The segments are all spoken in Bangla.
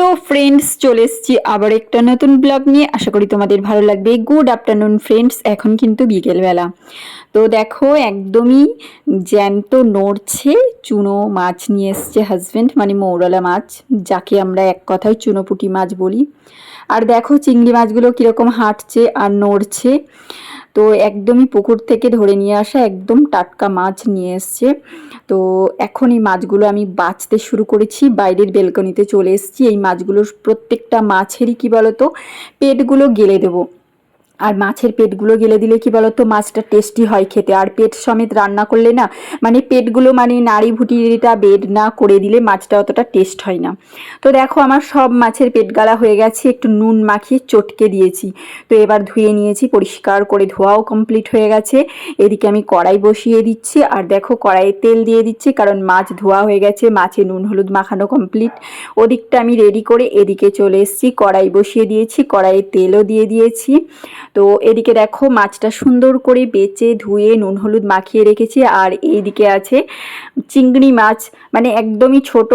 তো ফ্রেন্ডস চলে এসেছি আবার একটা নতুন ব্লগ নিয়ে। আশা করি তোমাদের ভালো লাগবে। গুড আফটারনুন ফ্রেন্ডস এখন কিন্তু বিকেলবেলা। তো দেখো, একদমই জ্যান্ত নড়ছে। চুনো মাছ নিয়ে এসছে হাজব্যান্ড মানে মৌরলা মাছ, যাকে আমরা এক কথায় চুনোপুটি মাছ বলি। আর দেখো, চিংড়ি মাছগুলো কীরকম হাঁটছে আর নড়ছে। তো একদমই পুকুর থেকে ধরে নিয়ে আসা একদম টাটকা মাছ নিয়ে এসছে। তো এখন এই মাছগুলো আমি বাঁচতে শুরু করেছি, বাইরের বেলকনিতে চলে এসেছি। এই মাছগুলোর প্রত্যেকটা মাছেরই কী বলতো, পেটগুলো গেলে দেবো। আর মাছের পেটগুলো গেলে দিলে কি বলতো, মাছটা টেস্টি হয় খেতে। আর পেট সমেত রান্না করলে না মানে পেটগুলো মানে নাড়ি ভুটিটা বেড না করে দিলে মাছটা অতটা টেস্ট হয় না। তো দেখো আমার সব মাছের পেট গালা হয়ে গেছে, একটু নুন মাখিয়ে চটকে দিয়েছি। তো এবার ধুয়ে নিয়েছি, পরিষ্কার করে ধোয়াও কমপ্লিট হয়ে গেছে। এদিকে আমি কড়াই বসিয়ে দিচ্ছি, আর দেখো কড়াইয়ে তেল দিয়ে দিচ্ছি, কারণ মাছ ধোয়া হয়ে গেছে, মাছে নুন হলুদ মাখানো কমপ্লিট ওদিকটা আমি রেডি করে এদিকে চলে এসেছি, কড়াই বসিয়ে দিয়েছি, কড়াইয়ে তেলও দিয়ে দিয়েছি। তো এদিকে দেখো মাছটা সুন্দর করে বেচে ধুয়ে নুন হলুদ মাখিয়ে রেখেছি, আর এইদিকে আছে চিংড়ি মাছ মানে একদমই ছোট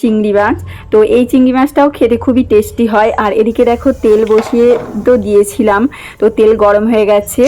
চিংড়ি মাছ। তো এই চিংড়ি মাছটাও খেতে খুবই টেস্টি হয়। আর এদিকে দেখো তেল বসিয়ে তো দিয়েছিলাম, তো তেল গরম হয়ে গেছে।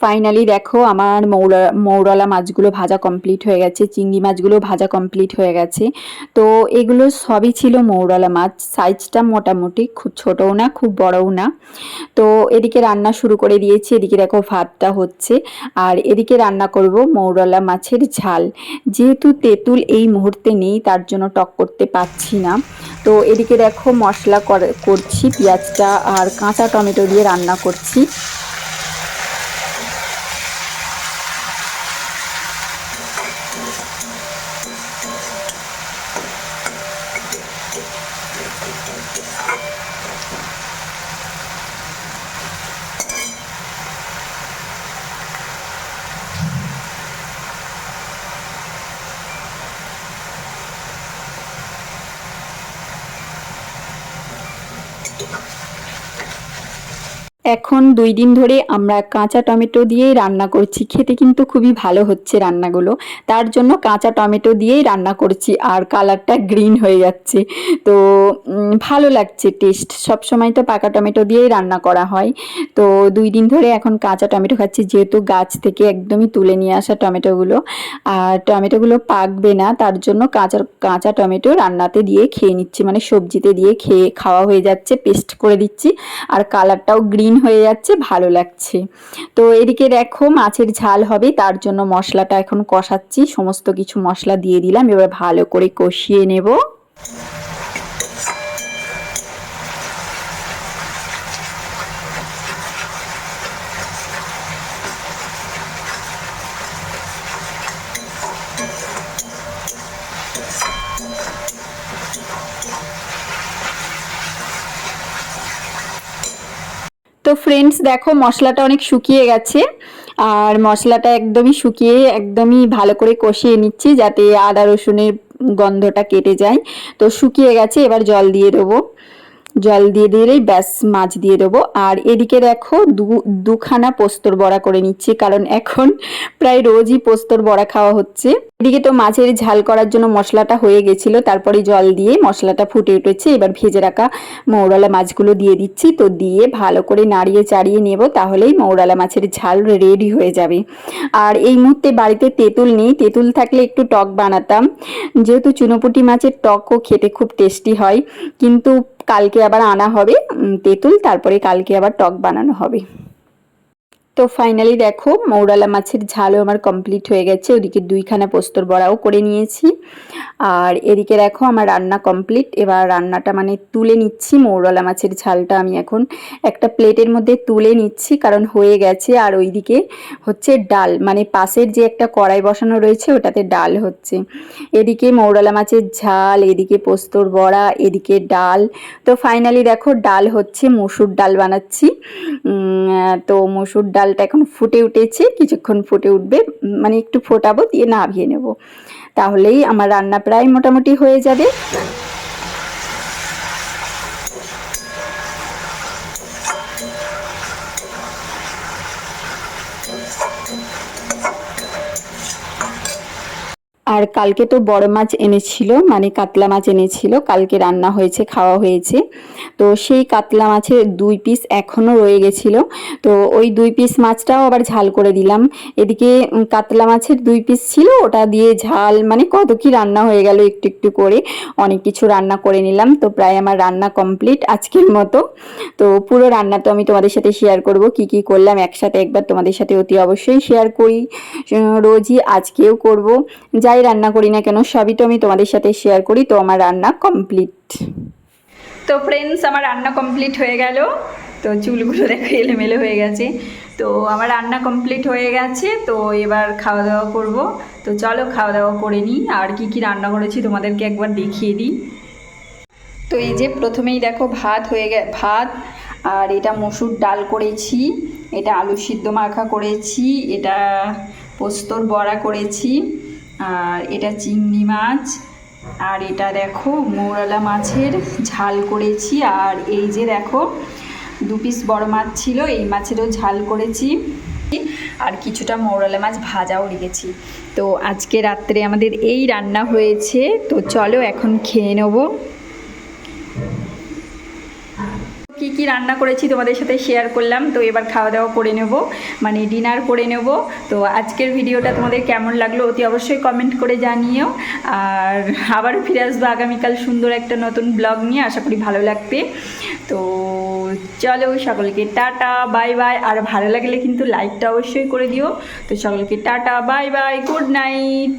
ফাইনালি দেখো আমার মৌরা, মৌরলা মাছগুলো ভাজা কমপ্লিট হয়ে গেছে, চিংড়ি মাছগুলো ভাজা কমপ্লিট হয়ে গেছে। তো এগুলো সবই ছিল মৌরলা মাছ সাইজটা মোটামুটি খুব ছোটও না, খুব বড়ও না। তো এদিকে রান্না শুরু করে দিয়েছি, এদিকে দেখো ভাতটা হচ্ছে। আর এদিকে রান্না করব মৌরলা মাছের ঝাল। যেহেতু তেঁতুল এই মুহূর্তে নেই, তার জন্য টক করতে পারছি না। তো এদিকে দেখো মশলা কর- করছি, পেঁয়াজটা আর কাঁচা টমেটো দিয়ে রান্না করছি। এখন দুই দিন ধরে আমরা কাঁচা টমেটো দিয়েই রান্না করছি। খেতে কিন্তু খুবই ভালো হচ্ছে রান্নাগুলো। তার জন্য কাঁচা টমেটো দিয়েই রান্না করছি আর কালারটা গ্রিন হয়ে যাচ্ছে। তো ভালো লাগছে টেস্ট। সব সময় তো পাকা টমেটো দিয়েই রান্না করা হয়। তো, দুই দিন ধরে এখন কাঁচা টমেটো খাচ্ছি, যেহেতু গাছ থেকে একদমই তুলে নিয়ে আসা টমেটোগুলো। আর টমেটোগুলো পাকবে না, তার জন্য কাঁচা কাঁচা টমেটো রান্নাতে দিয়ে খেয়ে নিচ্ছি। মানে সবজিতে দিয়ে খেয়ে, খাওয়া হয়ে যাচ্ছে, পেস্ট করে দিচ্ছি। আর কালারটাও গ্রিন হয়ে যাচ্ছে, ভালো লাগছে। তো এদিকে দেখো মাছের ঝাল হবে, তার জন্য মশলাটা এখন কষাচ্ছি, সমস্ত কিছু মশলা দিয়ে দিলাম, এবার ভালো করে কষিয়ে নেব। তো ফ্রেন্ডস দেখো মশলাটা অনেক শুকিয়ে গেছে। আর মশলাটা একদমই শুকিয়ে, একদমই ভালো করে কষিয়ে নিচ্ছি যাতে আদা রসুনের গন্ধটা কেটে যায়। তো শুকিয়ে গেছে, এবার জল দিয়ে দেবো। জল দিয়ে দিলেই ব্যাস, মাছ দিয়ে দেবো। আর এদিকে দেখো, দু, দুখানা পোস্তর বড়া করে নিচ্ছি, কারণ এখন প্রায় রোজই পোস্তর বড়া খাওয়া হচ্ছে। এদিকে তো মাছের ঝাল করার জন্য মশলাটা হয়ে গেছিল, তারপরে জল দিয়ে মশলাটা ফুটে উঠেছে। এবার ভেজে রাখা মৌরালা মাছগুলো দিয়ে দিচ্ছি, তো দিয়ে ভালো করে নাড়িয়ে চাড়িয়ে নেব, তাহলেই মৌরালা মাছের ঝাল রেডি হয়ে যাবে। আর এই মুহূর্তে বাড়িতে তেঁতুল নেই, তেঁতুল থাকলে একটু টক বানাতাম। যেহেতু চুনোপুটি মাছের টকও খেতে খুব টেস্টি হয়, কিন্তু কালকে আবার আনা হবে তেঁতুল তারপরে কালকে আবার টক বানানো হবে। তো ফাইনালি দেখো, মৌরালা মাছের ঝালও আমার কমপ্লিট হয়ে গেছে। ওদিকে দুইখানা পোস্তর বড়াও করে নিয়েছি। আর এদিকে দেখো আমার রান্না কমপ্লিট এবার রান্নাটা মানে তুলে নিচ্ছি, মৌরালা মাছের ঝালটা আমি এখন একটা প্লেটের মধ্যে তুলে নিচ্ছি, কারণ হয়ে গেছে। আর ওইদিকে হচ্ছে ডাল মানে পাশের যে একটা কড়াই বসানো রয়েছে, ওটাতে ডাল হচ্ছে। এদিকে মৌরালা মাছের ঝাল, এদিকে পোস্তর বড়া, এদিকে ডাল। তো ফাইনালি দেখো, ডাল হচ্ছে, মসুর ডাল বানাচ্ছি। তো মসুর ডালটা এখন ফুটে উঠেছে, কিছুক্ষণ ফুটে উঠবে মানে একটু ফোটাবো, দিয়ে নাভিয়ে নেব। তাহলেই আমার রান্না প্রায় মোটামুটি হয়ে যাবে। আর কালকে তো বড় মাছ এনেছিল মানে কাতলা মাছ এনেছিল, কালকে রান্না হয়েছে, খাওয়া হয়েছে। তো সেই কাতলা মাছের দুই পিস এখনও রয়ে গেছিল। তো ওই দুই পিস মাছটাও আবার ঝাল করে দিলাম। এদিকে কাতলা মাছের দুই পিস ছিল, ওটা দিয়ে ঝাল মানে কত কি রান্না হয়ে গেল একটু একটু করে, অনেক কিছু রান্না করে নিলাম। তো প্রায় আমার রান্না কমপ্লিট আজকের মতো। তো পুরো রান্না তো আমি তোমাদের সাথে শেয়ার করব, কি কি করলাম একসাথে একবার তোমাদের সাথে অতি অবশ্যই শেয়ার করি। রোজই আজকেও করব। যাই রান্না করি না কেন, সবই তো আমি তোমাদের সাথে শেয়ার করি, তো আমার রান্না কমপ্লিট তো ফ্রেন্ডস আমার রান্না কমপ্লিট হয়ে গেল। তো চুলগুলো দেখো এলোমেলো হয়ে গেছে। তো আমার রান্না কমপ্লিট হয়ে গেছে, তো এবার খাওয়া দাওয়া করব। তো চলো খাওয়া দাওয়া করে নিই, আর কি কি রান্না করেছি তোমাদেরকে একবার দেখিয়ে দিই। তো এই যে প্রথমেই দেখো ভাত হয়ে গে, ভাত, আর এটা মসুর ডাল করেছি, এটা আলু সিদ্ধ মাখা করেছি, এটা পোস্তর বড়া করেছি। আর এটা চিংড়ি মাছ, আর এটা দেখো মৌরালা মাছের ঝাল করেছি। আর এই যে দেখো, দু পিস বড় মাছ ছিল, এই মাছেরও ঝাল করেছি। আর কিছুটা মৌরালা মাছ ভাজাও রেখেছি। তো আজকে রাত্রে আমাদের এই রান্না হয়েছে। তো চলো এখন খেয়ে নেব। কি কি রান্না করেছি তোমাদের সাথে শেয়ার করলাম, তো এবার খাওয়া দাওয়া করে নেব মানে ডিনার করে নেব। তো আজকের ভিডিওটা তোমাদের কেমন লাগল অতি অবশ্যই কমেন্ট করে জানিও। আর আবারও ফিরে আসব আগামীকাল সুন্দর একটা নতুন ব্লগ নিয়ে, আশা করি ভালো লাগবে। তো চলো সকলকে টাটা বাই বাই আর ভালো লাগলে কিন্তু লাইকটা অবশ্যই করে দিও। তো সকলকে tata bye bye good night